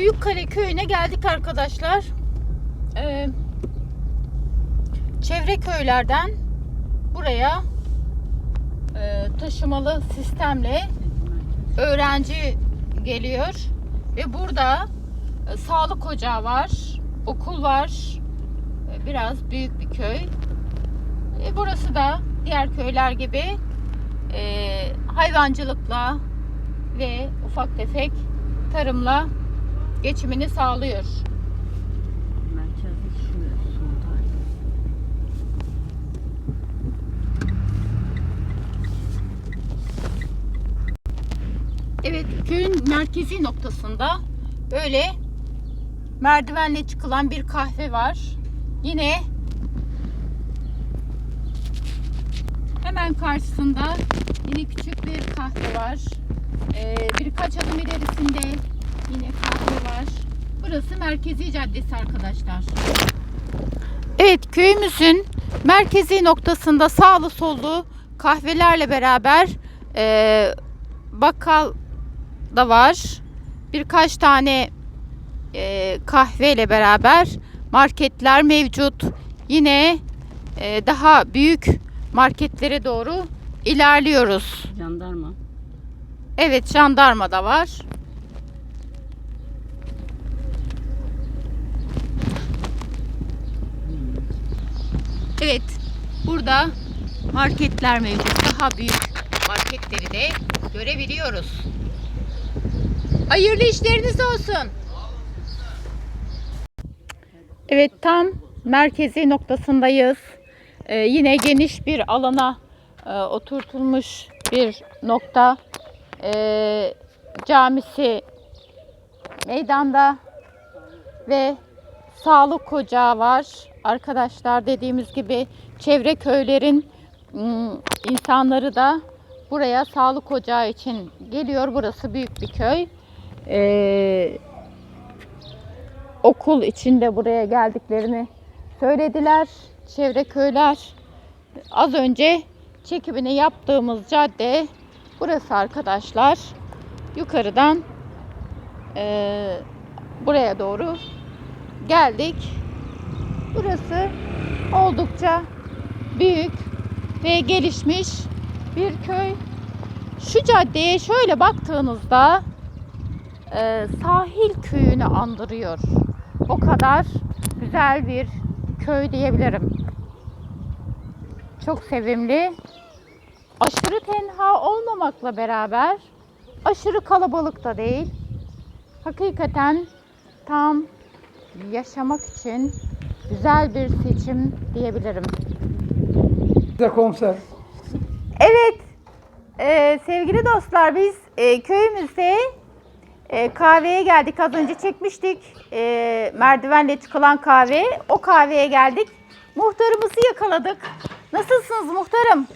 Büyükkale köyüne geldik arkadaşlar. Ee, çevre köylerden buraya e, taşımalı sistemle öğrenci geliyor ve burada e, sağlık ocağı var, okul var. E, biraz büyük bir köy. E, burası da diğer köyler gibi e, hayvancılıkla ve ufak tefek tarımla geçimini sağlıyor. Evet, köyün merkezi noktasında böyle merdivenle çıkılan bir kahve var. Yine hemen karşısında yine küçük bir kahve var. Ee, birkaç adım ilerisinde yine kahve var. Burası merkezi caddesi arkadaşlar. Evet, köyümüzün merkezi noktasında sağlı sollu kahvelerle beraber eee bakkal da var. Birkaç tane e, kahveyle beraber marketler mevcut. Yine e, daha büyük marketlere doğru ilerliyoruz. Jandarma. Evet jandarma da var. Evet burada marketler mevcut. Daha büyük marketleri de görebiliyoruz. Hayırlı işleriniz olsun. Evet tam merkezi noktasındayız. Ee, yine geniş bir alana e, oturtulmuş bir nokta. Ee, camisi meydanda ve sağlık ocağı var. Arkadaşlar dediğimiz gibi çevre köylerin ım, insanları da buraya sağlık ocağı için geliyor. Burası büyük bir köy. Ee, okul içinde buraya geldiklerini söylediler. Çevre köyler. Az önce çekimini yaptığımız cadde burası arkadaşlar. Yukarıdan eee, buraya doğru geldik. Burası oldukça büyük ve gelişmiş bir köy. Şu caddeye şöyle baktığınızda e, sahil köyünü andırıyor. O kadar güzel bir köy diyebilirim. Çok sevimli. Aşırı tenha olmamakla beraber aşırı kalabalık da değil. Hakikaten tam yaşamak için güzel bir seçim diyebilirim. komiser. Evet, e, sevgili dostlar biz e, köyümüzde e, kahveye geldik. Az önce çekmiştik e, merdivenle çıkılan kahve. O kahveye geldik. Muhtarımızı yakaladık. Nasılsınız muhtarım?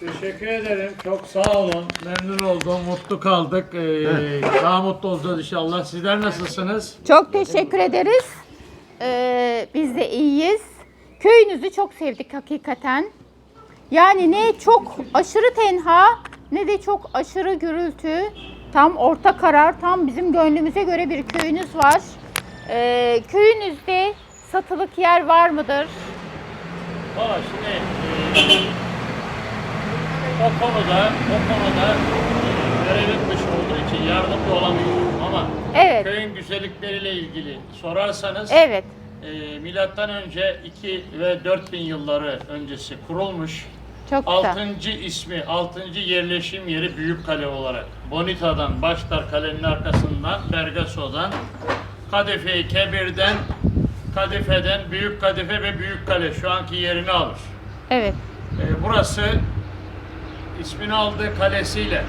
Teşekkür ederim. Çok sağ olun. Memnun oldum. Mutlu kaldık. Ee, daha mutlu olacağız inşallah. Sizler nasılsınız? Çok teşekkür ederiz. E, biz de iyiyiz. Köyünüzü çok sevdik hakikaten. Yani ne çok aşırı tenha ne de çok aşırı gürültü. Tam orta karar, tam bizim gönlümüze göre bir köyünüz var. E, köyünüzde satılık yer var mıdır? Valla şimdi e, o konuda o konuda e, görevim dışı olduğu için yardımcı olamıyorum ama Evet. köyün güzellikleriyle ilgili sorarsanız Evet. e, milattan önce 2 ve 4000 yılları öncesi kurulmuş. Çok güzel. Altıncı ismi, altıncı yerleşim yeri Büyükkale olarak. Bonita'dan, Başlar Kale'nin arkasından, Bergaso'dan, Kadife, Kebir'den, Kadife'den Büyük Kadife ve Büyükkale şu anki yerini alır. Evet. Ee, burası ismini aldığı kalesiyle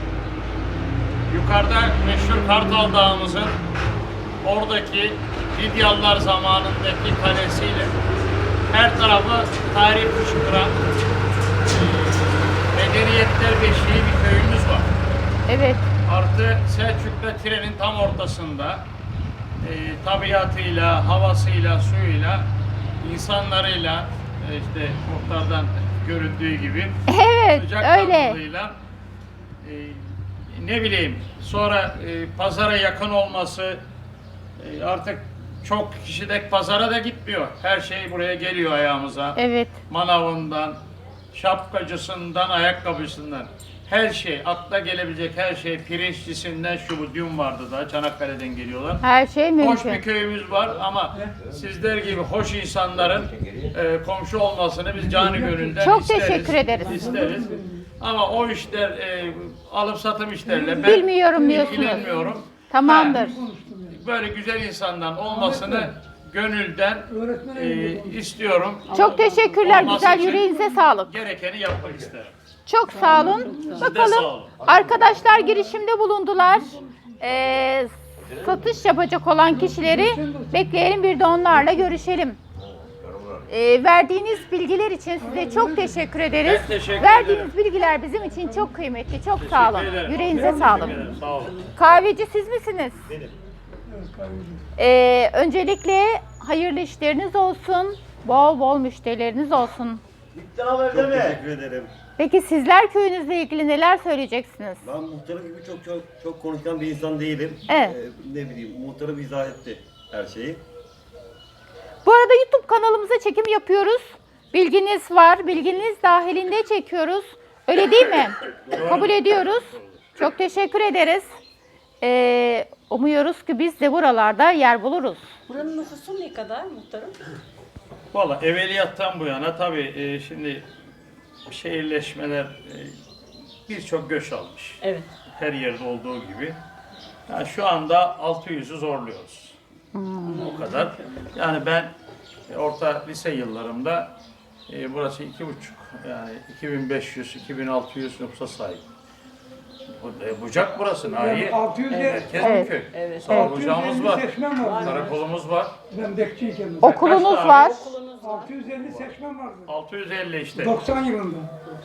yukarıda meşhur Kartal Dağımızın oradaki Lidyalılar zamanındaki kalesiyle her tarafı tarih fışkıran e, medeniyetler beşiği bir köyümüz var. Evet. Artı Selçuklu trenin tam ortasında e, tabiatıyla, havasıyla, suyuyla, insanlarıyla e, işte muhtardan göründüğü gibi Evet, sıcak öyle. e, ne bileyim sonra e, pazara yakın olması E, artık çok kişi de pazara da gitmiyor. Her şey buraya geliyor ayağımıza. Evet. Manavından, şapkacısından, ayakkabısından. Her şey, akla gelebilecek her şey, pirinçlisinden şu bu dün vardı da Çanakkale'den geliyorlar. Her şey Hoş mümkün. bir köyümüz var ama sizler gibi hoş insanların e, komşu olmasını biz canı gönülden Çok isteriz. teşekkür ederiz. isteriz. Ama o işler e, alım satım işlerle ben Bilmiyorum diyorsunuz. ilgilenmiyorum. Tamamdır. Böyle güzel insandan olmasını gönülden e, istiyorum. Çok teşekkürler. Olması Güzel için yüreğinize sağlık. Gerekeni yapmak isterim. Çok sağ olun. sağ Bakalım olun. arkadaşlar girişimde bulundular. Ee, satış yapacak olan kişileri bekleyelim bir de onlarla görüşelim. Ee, verdiğiniz bilgiler için size çok teşekkür ederiz. Ben teşekkür Verdiğiniz bilgiler bizim için çok kıymetli. Çok sağ olun. Ederim. Yüreğinize sağlık. Sağ olun. Kahveci siz misiniz? Benim. Ee, öncelikle hayırlı işleriniz olsun. Bol bol müşterileriniz olsun. Çok teşekkür ederim. Peki sizler köyünüzle ilgili neler söyleyeceksiniz? Ben muhtarı gibi çok çok çok konuşkan bir insan değilim. Evet. Ee, ne bileyim muhtarım izah etti her şeyi. Bu arada YouTube kanalımıza çekim yapıyoruz. Bilginiz var. Bilginiz dahilinde çekiyoruz. Öyle değil mi? Kabul ediyoruz. Çok teşekkür ederiz. Ee, umuyoruz ki biz de buralarda yer buluruz. Buranın nüfusu ne kadar muhtarım? Valla evveliyattan bu yana tabii e, şimdi şehirleşmeler e, birçok göç almış. Evet. Her yerde olduğu gibi. Yani şu anda 600'ü zorluyoruz. O kadar. Yani ben e, orta lise yıllarımda e, burası iki buçuk yani 2500 2600 nüfusa sahip. Bu, e, bucak burası Nahiye. Yani 600 ye- Merkez Evet. bir köy. Evet. Sağ bucağımız 650 var. seçmen var. Karakolumuz var. Ben bekçiyken. Okulunuz var. 650 seçmen vardı. 650 işte. 90 yılında.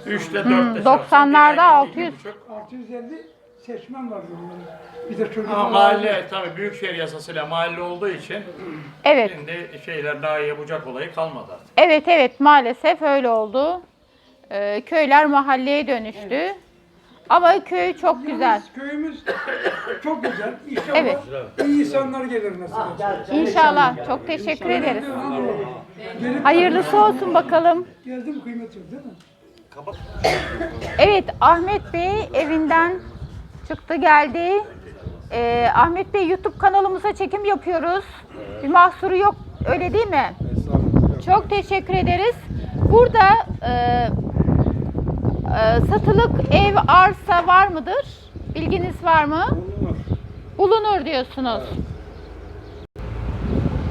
3'te 4'te Hmm, 90'larda 600. 650 seçmen vardı onların. Bir de çocuk Ama mahalle tabii büyükşehir yasasıyla mahalle olduğu için Evet. şimdi şeyler dahiye bucak olayı kalmadı artık. Evet evet maalesef öyle oldu. Ee, köyler mahalleye dönüştü. Ama köy çok güzel. Köyümüz çok güzel. İnşallah Evet. iyi insanlar gelir mesela. İnşallah. Çok teşekkür ederiz. Hayırlısı olsun bakalım. geldim kıymet yok değil mi? Evet Ahmet Bey evinden çıktı geldi. Ee, Ahmet Bey YouTube kanalımıza çekim yapıyoruz. Bir mahsuru yok öyle değil mi? Çok teşekkür ederiz. Burada e, e, satılık ev arsa var mıdır? Bilginiz var mı? Bulunur diyorsunuz.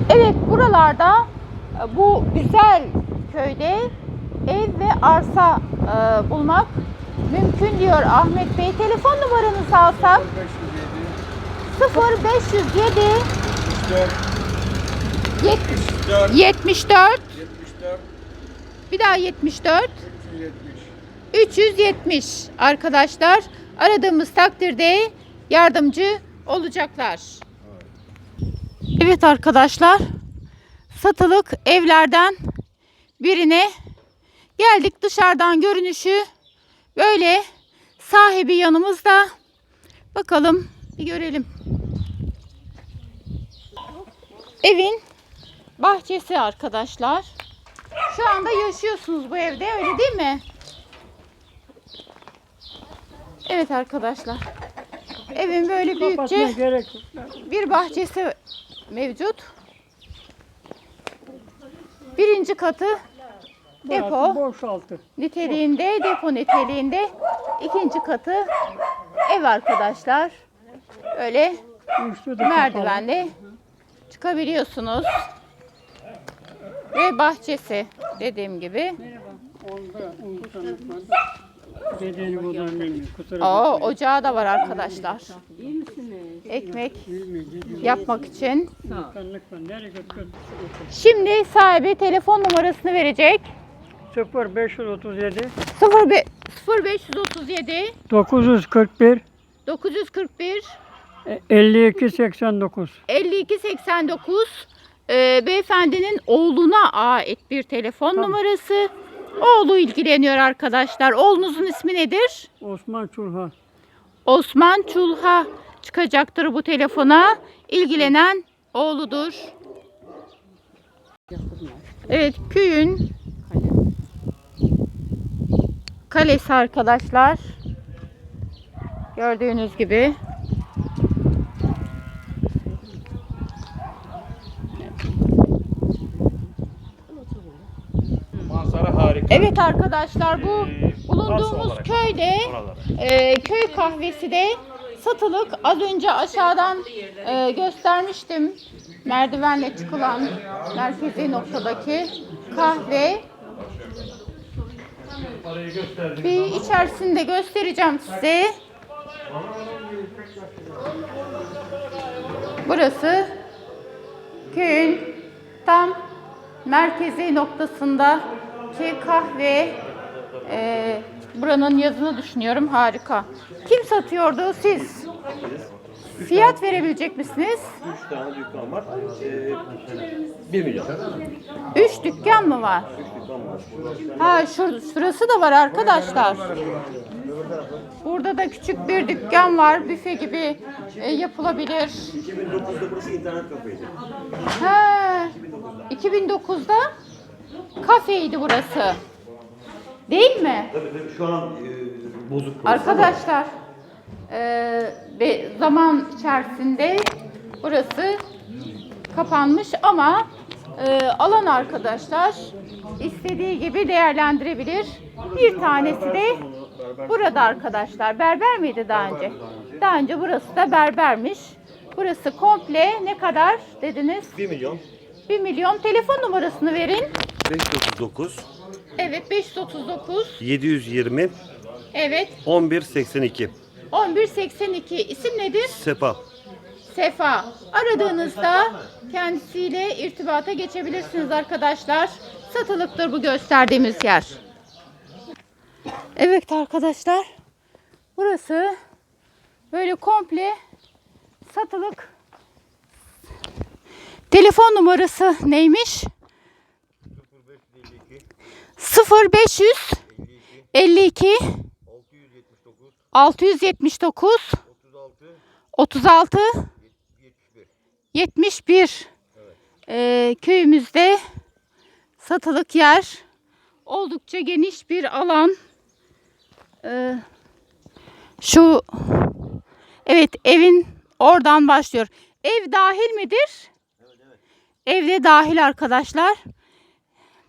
Evet buralarda e, bu güzel köyde ev ve arsa e, bulmak mümkün diyor Ahmet Bey. Telefon numaranızı alsam. 0507 74 74 bir daha 74 370 arkadaşlar aradığımız takdirde yardımcı olacaklar. Evet arkadaşlar satılık evlerden birine geldik. Dışarıdan görünüşü böyle sahibi yanımızda bakalım bir görelim. Evin bahçesi arkadaşlar. Şu anda yaşıyorsunuz bu evde öyle değil mi? Evet arkadaşlar. Evin böyle büyükçe bir bahçesi mevcut. Birinci katı depo Boşaltı. niteliğinde, depo niteliğinde. ikinci katı ev arkadaşlar. Öyle Üstü de merdivenle çıkabiliyorsunuz. Ve bahçesi dediğim gibi. Onda, onu tanıtmadım. Dediğini buradan bilmiyor. Kusura Oo, bakmayın. ocağı da var arkadaşlar. Ekmek yapmak için. Kanlık var. Nereye götür? Şimdi sahibi telefon numarasını verecek. 0 537 05 0537 941 941 52 89 52 89 Ee, beyefendinin oğluna ait bir telefon numarası. Oğlu ilgileniyor arkadaşlar. Oğlunuzun ismi nedir? Osman Çulha. Osman Çulha çıkacaktır bu telefona. İlgilenen oğludur. Evet köyün kalesi arkadaşlar. Gördüğünüz gibi. Manzara harika. Evet arkadaşlar bu Ee, bulunduğumuz köyde e, köy kahvesi de satılık. Az önce aşağıdan e, göstermiştim. Merdivenle çıkılan merkezi noktadaki kahve. Parayı gösterdim. Bir içerisinde göstereceğim size. Burası köyün tam merkezi noktasındaki kahve. Ee, buranın yazını düşünüyorum. Harika. Kim satıyordu? Siz. Fiyat verebilecek misiniz? 3 tane dükkan var. Ee, 1 milyon. 3 dükkan mı var? Ha şur, şurası da var arkadaşlar. Burada da küçük bir dükkan var. Büfe gibi e, yapılabilir. 2009'da burası internet kafeydi. Ha, 2009'da kafeydi burası. Değil mi? Tabii tabii şu an e, bozuk. Arkadaşlar e, ve zaman içerisinde burası kapanmış ama e, alan arkadaşlar istediği gibi değerlendirebilir. Bir tanesi de burada arkadaşlar. Berber miydi daha önce? Daha önce burası da berbermiş. Burası komple ne kadar dediniz? 1 milyon. 1 milyon telefon numarasını verin. 539 Evet 539. 720 Evet 1182 1182. İsim nedir? Sepa. Sefa. Aradığınızda kendisiyle irtibata geçebilirsiniz arkadaşlar. Satılıktır bu gösterdiğimiz yer. Evet arkadaşlar. Burası böyle komple satılık. Telefon numarası neymiş? 0500 52 679 36 71 Ee, köyümüzde satılık yer. Oldukça geniş bir alan. Ee, şu evet evin oradan başlıyor. Ev dahil midir? Evde dahil arkadaşlar.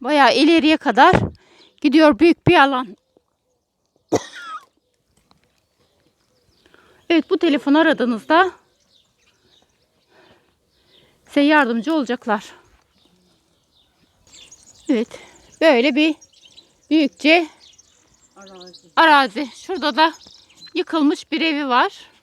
Bayağı ileriye kadar gidiyor büyük bir alan Evet bu telefonu aradığınızda size yardımcı olacaklar. Evet böyle bir büyükçe arazi. Şurada da yıkılmış bir evi var.